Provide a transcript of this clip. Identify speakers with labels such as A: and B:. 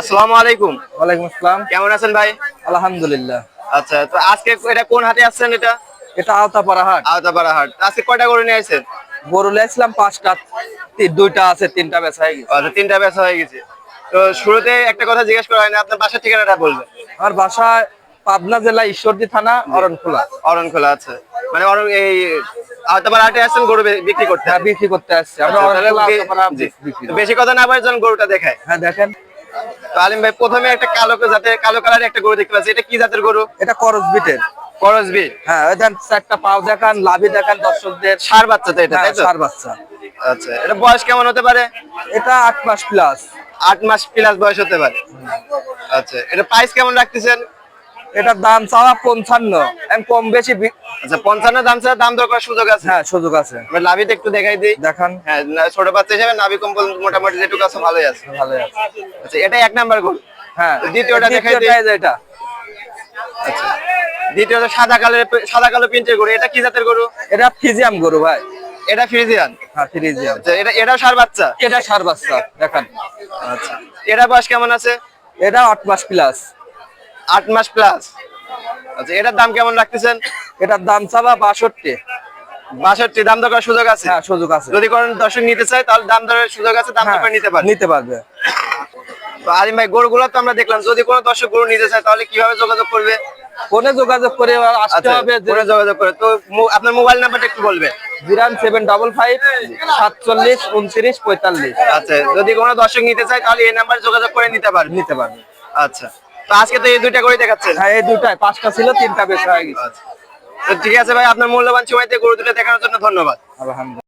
A: আসসালামু আলাইকুম।
B: ওয়ালাইকুম আসসালাম।
A: কেমন আছেন ভাই?
B: আলহামদুলিল্লাহ।
A: আচ্ছা তো আজকে এটা কোন হাটে আসছেন এটা?
B: এটা আওতাপাড়া হাট।
A: আওতাপাড়া হাট। আজকে কয়টা করে নিয়ে আসছেন?
B: গরু লাইছিলাম পাঁচটা দুইটা আছে তিনটা বেচা হয়ে গেছে।
A: আচ্ছা তিনটা বেচা হয়ে গেছে। তো শুরুতে একটা কথা জিজ্ঞেস করা হয়নি আপনার বাসার ঠিকানাটা বলবেন।
B: আমার বাসা পাবনা জেলা ঈশ্বরদী থানা অরণখোলা।
A: অরণখোলা আছে মানে অরণ এই আওতাপাড়া হাটে আসছেন গরু বিক্রি করতে?
B: হ্যাঁ বিক্রি করতে আসছে। আমরা
A: আচ্ছা। বেশি কথা না বলে গরুটা দেখায়।
B: হ্যাঁ দেখেন।
A: তো আলিম ভাই প্রথমে একটা কালো জাতের কালো কালারের একটা গরু দেখতে পাচ্ছি। এটা কি জাতের গরু?
B: এটা করস বিটের।
A: করস বিট।
B: হ্যাঁ ওই দেন চারটা পাও দেখান লাভি দেখান দর্শকদের।
A: সার বাচ্চা তো এটা
B: হ্যাঁ,
A: তাই তো?
B: সার বাচ্চা।
A: আচ্ছা এটা বয়স কেমন হতে পারে?
B: এটা আট মাস প্লাস
A: আট মাস প্লাস বয়স হতে পারে। আচ্ছা এটা প্রাইস কেমন রাখতেছেন?
B: এটার দাম চাওয়া পঞ্চান্ন। কম বেশি
A: আচ্ছা পঞ্চান্ন দাম ছাড়া দাম দর করার সুযোগ আছে?
B: হ্যাঁ সুযোগ আছে।
A: লাভিতে একটু দেখাই দিই।
B: দেখান।
A: হ্যাঁ ছোট বাচ্চা হিসেবে নাভি কম্বল মোটামুটি যেটুকু আছে ভালোই আছে।
B: ভালো আছে।
A: আচ্ছা এটা এক নাম্বার গরু
B: হ্যাঁ
A: দ্বিতীয়টা দেখাই দিই।
B: এটা।
A: আচ্ছা দ্বিতীয়ত সাদা কালের সাদা কালো প্রিন্টের গরু। এটা কি জাতের গরু?
B: এটা ফিজিয়াম গরু ভাই।
A: এটা ফ্রিজিয়ান?
B: হ্যাঁ ফিজিয়াম
A: আচ্ছা এটা এটাও সার বাচ্চা?
B: এটা সার বাচ্চা দেখান।
A: আচ্ছা এটা বয়স কেমন আছে?
B: এটা আট মাস প্লাস
A: আট মাস প্লাস আচ্ছা এটার দাম কেমন রাখতেছেন?
B: এটার দাম চাবা বাষট্টি।
A: বাষট্টি দাম দরকার সুযোগ আছে?
B: হ্যাঁ সুযোগ আছে।
A: যদি কোন দর্শক নিতে চায় তাহলে দাম দরের সুযোগ আছে দাম দর নিতে পারে
B: নিতে পারবে।
A: তো আলিম ভাই গরুগুলো তো আমরা দেখলাম যদি কোনো দর্শক গরু নিতে চায় তাহলে কীভাবে যোগাযোগ করবে?
B: ফোনে যোগাযোগ করে আসতে
A: আচ্ছা
B: হবে
A: ফোনে যোগাযোগ করে। তো আপনার মোবাইল নাম্বারটা একটু বলবেন।
B: জিরান সেভেন ডাবল ফাইভ সাতচল্লিশ উনত্রিশ পঁয়তাল্লিশ।
A: আচ্ছা যদি কোনো দর্শক নিতে চায় তাহলে এই নাম্বার যোগাযোগ করে নিতে পারবে।
B: নিতে পারবে।
A: আচ্ছা। তো আজকে তো এই দুইটা করে দেখাচ্ছেন?
B: হ্যাঁ এই দুটাই পাঁচটা ছিল তিনটা বেশ হয়ে গেছে।
A: আচ্ছা। তো ঠিক আছে ভাই আপনার মূল্যবান সময়তে গরু দুটো দেখানোর জন্য ধন্যবাদ।
B: আলহামদুলিল্লাহ।